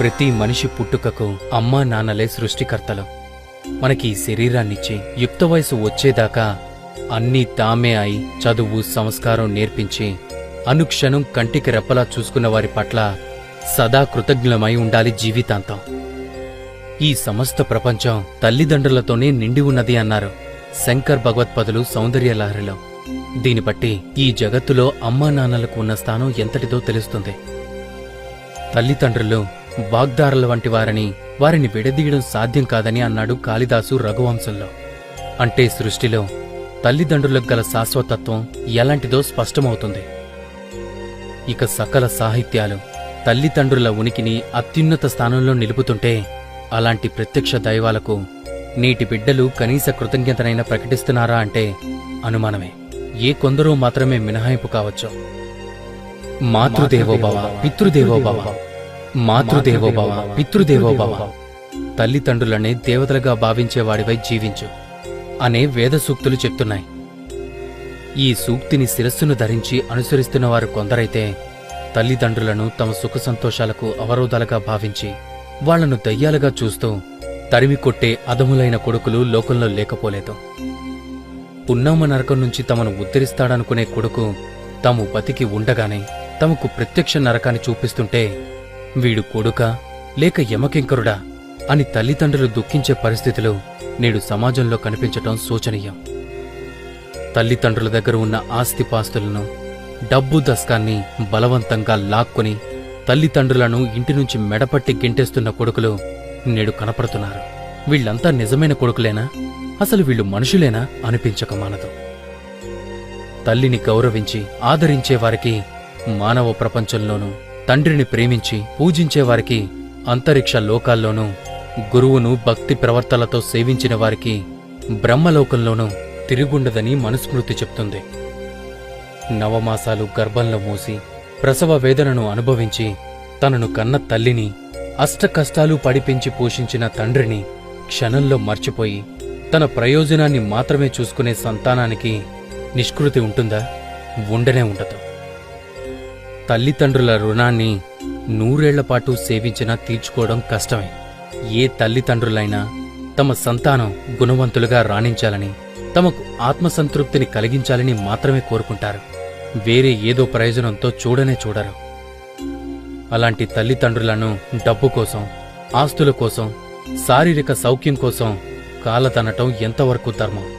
ప్రతి మనిషి పుట్టుకకు అమ్మా నాన్నలే సృష్టికర్తలు. మనకి ఈ శరీరాన్నిచ్చి యుక్త వయసు వచ్చేదాకా అన్నీ తామే అయి చదువు సంస్కారం నేర్పించి అనుక్షణం కంటికి రెప్పలా చూసుకున్న వారి పట్ల సదా కృతజ్ఞమై ఉండాలి జీవితాంతం. ఈ సమస్త ప్రపంచం తల్లిదండ్రులతోనే నిండి ఉన్నది అన్నారు శంకర్ భగవత్పదులు సౌందర్యలహరిలో దీని బట్టి ఈ జగత్తులో అమ్మా నాన్నలకు ఉన్న స్థానం ఎంతటిదో తెలుస్తుంది. తల్లిదండ్రులు వాగ్దారుల వంటి వారని వారిని విడదీయడం సాధ్యం కాదని అన్నాడు కాళిదాసు రఘువంశంలో. అంటే సృష్టిలో తల్లిదండ్రులకు గల శాశ్వతత్వం ఎలాంటిదో స్పష్టమవుతుంది. ఇక సకల సాహిత్యాలు తల్లిదండ్రుల ఉనికిని అత్యున్నత స్థానంలో నిలుపుతుంటే అలాంటి ప్రత్యక్ష దైవాలకు నేటి బిడ్డలు కనీస కృతజ్ఞతనైనా ప్రకటిస్తున్నారా అంటే అనుమానమే. ఏ కొందరో మాత్రమే మినహాయింపు కావచ్చు. మాతృదేవోభవ పితృదేవోభవ. మాతృదేవోభవ పితృదేవోభవ. తల్లిదండ్రులనే దేవతలుగా భావించేవాడివై జీవించు అనే వేద సూక్తులు చెప్తున్నాయి. ఈ సూక్తిని శిరస్సును ధరించి అనుసరిస్తున్న వారు కొందరైతే తల్లిదండ్రులను తమ సుఖ సంతోషాలకు అవరోధాలుగా భావించి వాళ్ళను దయ్యాలుగా చూస్తూ తరిమి కొట్టే అధములైన కొడుకులు లోకంలో లేకపోలేదు. పున్నామ నరకం నుంచి తమను ఉద్ధరిస్తాడనుకునే కొడుకు తాము బతికి ఉండగానే తమకు ప్రత్యక్ష నరకాన్ని చూపిస్తుంటే వీడు కొడుక లేక యమకింకరుడా అని తల్లిదండ్రులు దుఃఖించే పరిస్థితులు నేడు సమాజంలో కనిపించటం శోచనీయం. తల్లిదండ్రుల దగ్గర ఉన్న ఆస్తిపాస్తులను డబ్బు దస్కాన్ని బలవంతంగా లాక్కొని తల్లిదండ్రులను ఇంటి నుంచి మెడపట్టి గింటేస్తున్న కొడుకులు నేడు కనపడుతున్నారు. వీళ్ళంతా నిజమైన కొడుకులేనా? అసలు వీళ్ళు మనుషులేనా? అనిపించక మానదు. తల్లిని గౌరవించి ఆదరించేవారికి మానవ ప్రపంచంలోనూ తండ్రిని ప్రేమించి పూజించే వారికి అంతరిక్ష లోకాల్లోనూ గురువును భక్తి ప్రవర్తలతో సేవించిన వారికి బ్రహ్మలోకంలోనూ తిరుగుండదని మనుస్మృతి చెప్తుంది. నవమాసాలు గర్భంలో మూసి ప్రసవ వేదనను అనుభవించి తనను కన్న తల్లిని అష్ట కష్టాలు పోషించిన తండ్రిని క్షణంలో మర్చిపోయి తన ప్రయోజనాన్ని మాత్రమే చూసుకునే సంతానానికి నిష్కృతి ఉంటుందా? ఉండనే ఉండదు. తల్లిదండ్రుల రుణాన్ని నూరేళ్ళపాటు సేవించినా తీర్చుకోవడం కష్టమే. ఏ తల్లిదండ్రులైనా తమ సంతానం గుణవంతులుగా రాణించాలని తమకు ఆత్మసంతృప్తిని కలిగించాలని మాత్రమే కోరుకుంటారు. వేరే ఏదో ప్రయోజనంతో చూడనే చూడరు. అలాంటి తల్లిదండ్రులను డబ్బు కోసం ఆస్తుల కోసం శారీరక సౌఖ్యం కోసం కాలతనటం ఎంతవరకు ధర్మం?